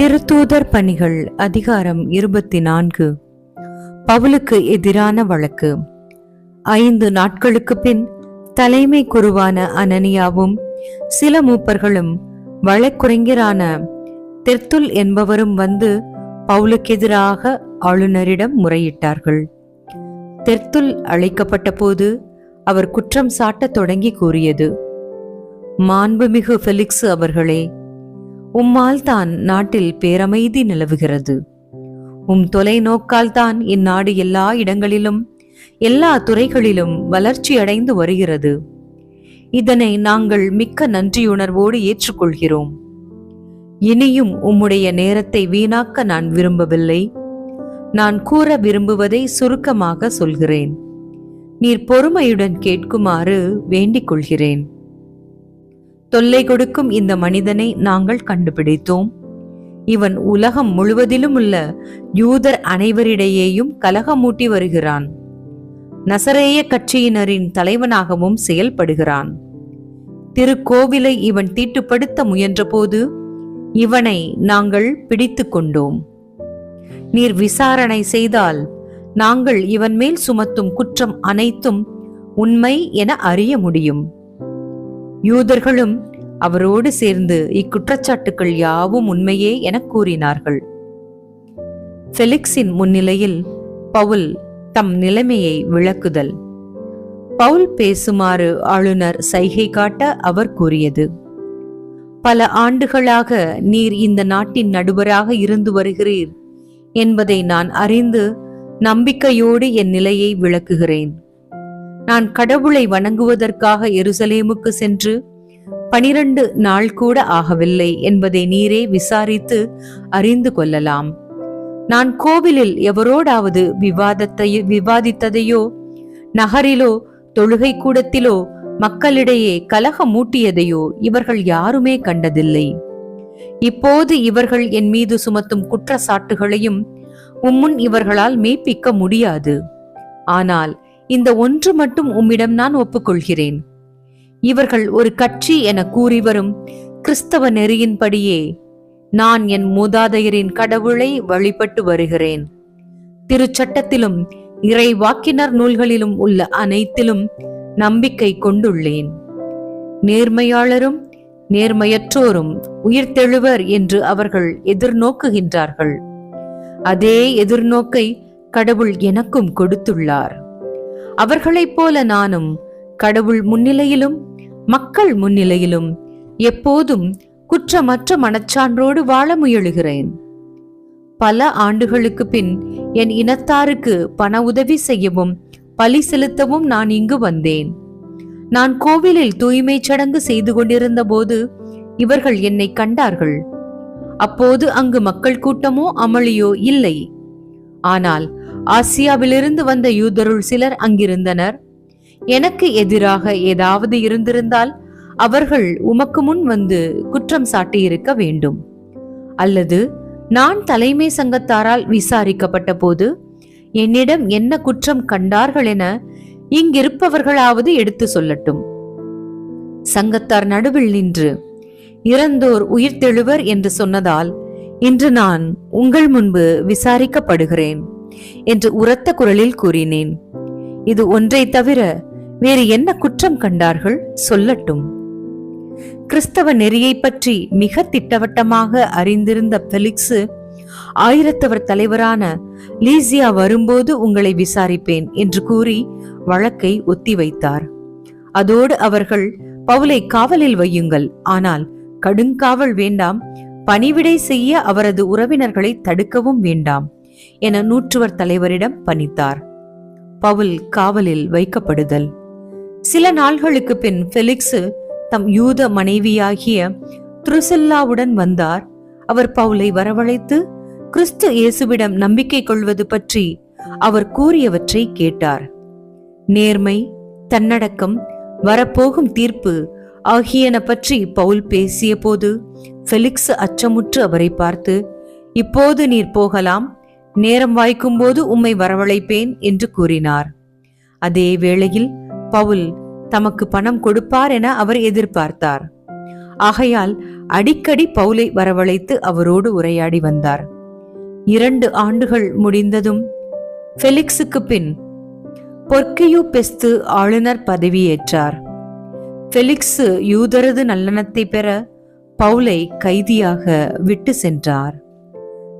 திருத்தூதர் பணிகள் அதிகாரம் இருபத்தி நான்கு பவுலுக்கு எதிரான வழக்கு. ஐந்து நாட்களுக்கு பின் தலைமை குருவான அனனியாவும் சில மூப்பர்களும் வழக்குரைஞரான தெர்த்துல் என்பவரும் வந்து பவுலுக்கு எதிராக ஆளுநரிடம் முறையிட்டார்கள். தெர்த்துல் அழைக்கப்பட்ட போது அவர் குற்றம் சாட்டத் தொடங்கி கூறியது. மாண்புமிகு ஃபெலிக்ஸ் அவர்களே உம்மால் தான் நாட்டில் பேரமைதி நிலவுகிறது. உம் தொலைநோக்கால் தான் இந்நாடு எல்லா இடங்களிலும் எல்லா துறைகளிலும் வளர்ச்சி அடைந்து வருகிறது. இதனை நாங்கள் மிக்க நன்றியுணர்வோடு ஏற்றுக்கொள்கிறோம். இனியும் உம்முடைய நேரத்தை வீணாக்க நான் விரும்பவில்லை. நான் கூற விரும்புவதை சுருக்கமாக சொல்கிறேன். நீர் பொறுமையுடன் கேட்குமாறு வேண்டிக் கொள்கிறேன். தொல்லை கொடுக்கும் இந்த மனிதனை நாங்கள் கண்டுபிடித்தோம். இவன் உலகம் முழுவதிலும் உள்ள யூதர் அனைவரிடையேயும் கலகமூட்டி வருகிறான். நசரேய கட்சியினரின் தலைவனாகவும் செயல்படுகிறான். திருக்கோவிலை இவன் தீட்டுப்படுத்த முயன்றபோது இவனை நாங்கள் பிடித்து கொண்டோம். நீர் விசாரணை செய்தால் நாங்கள் இவன் மேல் சுமத்தும் குற்றம் அனைத்தும் உண்மை என அறிய முடியும். யூதர்களும் அவரோடு சேர்ந்து இக்குற்றச்சாட்டுக்கள் யாவும் உண்மையே என கூறினார்கள். ஃபெலிக்ஸின் முன்னிலையில் பவுல் தம் நிலைமையை விளக்குதல். பவுல் பேசுமாறு ஆளுநர் சைகை காட்ட அவர் கூறியது பல ஆண்டுகளாக நீர் இந்த நாட்டின் நடுவராக இருந்து வருகிறீர் என்பதை நான் அறிந்து நம்பிக்கையோடு என் நிலையை விளக்குகிறேன். நான் கடவுளை வணங்குவதற்காக எருசலேமுக்கு சென்று பனிரண்டு நாள் கூட ஆகவில்லை என்பதை நீரே விசாரித்து அறிந்து கொள்ளலாம். நான் கோவிலில் எவரோடாவது விவாதத்தை விவாதித்ததையோ நகரிலோ தொழுகை கூடத்திலோ மக்களிடையே கலகம் மூட்டியதையோ இவர்கள் யாருமே கண்டதில்லை. இப்போது இவர்கள் என் மீது சுமத்தும் குற்றச்சாட்டுகளையும் உம்முன் இவர்களால் மெய்ப்பிக்க முடியாது. ஆனால் இந்த ஒன்று மட்டும் உம்மிடம் நான் ஒப்புக்கொள்கிறேன். இவர்கள் ஒரு கட்சி என கூறி வரும் கிறிஸ்தவ நெறியின்படியே நான் என் மூதாதையரின் கடவுளை வழிபட்டு வருகிறேன். திருச்சட்டத்திலும் இறை வாக்கினர் நூல்களிலும் உள்ள அனைத்திலும் நம்பிக்கை கொண்டுள்ளேன். நேர்மையாளரும் நேர்மையற்றோரும் உயிர்த்தெழுவர் என்று அவர்கள் எதிர்நோக்குகின்றார்கள். அதே எதிர்நோக்கை கடவுள் எனக்கும் கொடுத்துள்ளார். அவர்களைப் போல நானும் கடவுள் முன்னிலையிலும் மக்கள் முன்னிலையிலும் எப்போதும் குற்றமற்ற மனச்சான்றோடு வாழ முயலுகிறேன். பல ஆண்டுகளுக்கு பின் என் இனத்தாருக்கு பண உதவி செய்யவும் பலி செலுத்தவும் நான் இங்கு வந்தேன். நான் கோவிலில் தூய்மை சடங்கு செய்து கொண்டிருந்த போது இவர்கள் என்னை கண்டார்கள். அப்போது அங்கு மக்கள் கூட்டமோ அமளியோ இல்லை. ஆனால் ஆசியாவிலிருந்து வந்த யூதருள் சிலர் அங்கிருந்தனர். எனக்கு எதிராக ஏதாவது இருந்திருந்தால் அவர்கள் உமக்கு முன் வந்து குற்றம் சாட்டியிருக்க வேண்டும். அல்லது நான் தலைமை சங்கத்தாரால் விசாரிக்கப்பட்ட போது என்னிடம் என்ன குற்றம் கண்டார்கள் என இங்கிருப்பவர்களாவது எடுத்து சொல்லட்டும். சங்கத்தார் நடுவில் நின்று இறந்தோர் உயிர்த்தெழுவர் என்று சொன்னதால் இன்று நான் உங்கள் முன்பு விசாரிக்கப்படுகிறேன். என்று உரத்த குரலில் கூறினேன். இது ஒன்றை தவிர வேறு என்ன குற்றம் கண்டார்கள் சொல்லட்டும். கிறிஸ்தவ நெறியை பற்றி மிக திட்டவட்டமாக அறிந்திருந்த பெலிக்ஸு ஆயிரத்தவர் தலைவரான லீசியா வரும்போது உங்களை விசாரிப்பேன் என்று கூறி வழக்கை ஒத்திவைத்தார் அதோடு அவர்கள் பவுலை காவலில் வையுங்கள் ஆனால் கடுங்காவல் வேண்டாம் பணிவிடை செய்ய அவரது உறவினர்களை தடுக்கவும் வேண்டாம். என நூற்றுவர் தலைவரிடம் பணித்தார். பவுல் காவலில் வைக்கப்படுதல். சில நாள்களுக்கு பின் ஃபெலிக்ஸ் தம் யூத மனைவியாகிய துருசெல்லாவுடன் வந்தார். அவர் பவுலை வரவழைத்து கிறிஸ்து இயேசுவிடம் நம்பிக்கை கொள்வது பற்றி அவர் கூறியவற்றை கேட்டார். நேர்மை தன்னடக்கம் வரப்போகும் தீர்ப்பு ஆகியன பற்றி பவுல் பேசிய போது ஃபெலிக்ஸ் அச்சமுற்று அவரை பார்த்து இப்போது நீர் போகலாம் நேரம் வாய்க்கும்போது உம்மை வரவழைப்பேன் என்று கூறினார். அதே வேளையில் பவுல் தமக்கு பணம் கொடுப்பார் என அவர் எதிர்பார்த்தார். ஆகையால் அடிக்கடி பவுலை வரவழைத்து அவரோடு உரையாடி வந்தார். இரண்டு ஆண்டுகள் முடிந்ததும் ஃபெலிக்ஸுக்கு பின் பொர்க்கியு பெஸ்து ஆளுநர் பதவியேற்றார். ஃபெலிக்ஸு யூதரது நல்லெண்ணத்தை பெற பவுலை கைதியாக விட்டு சென்றார்.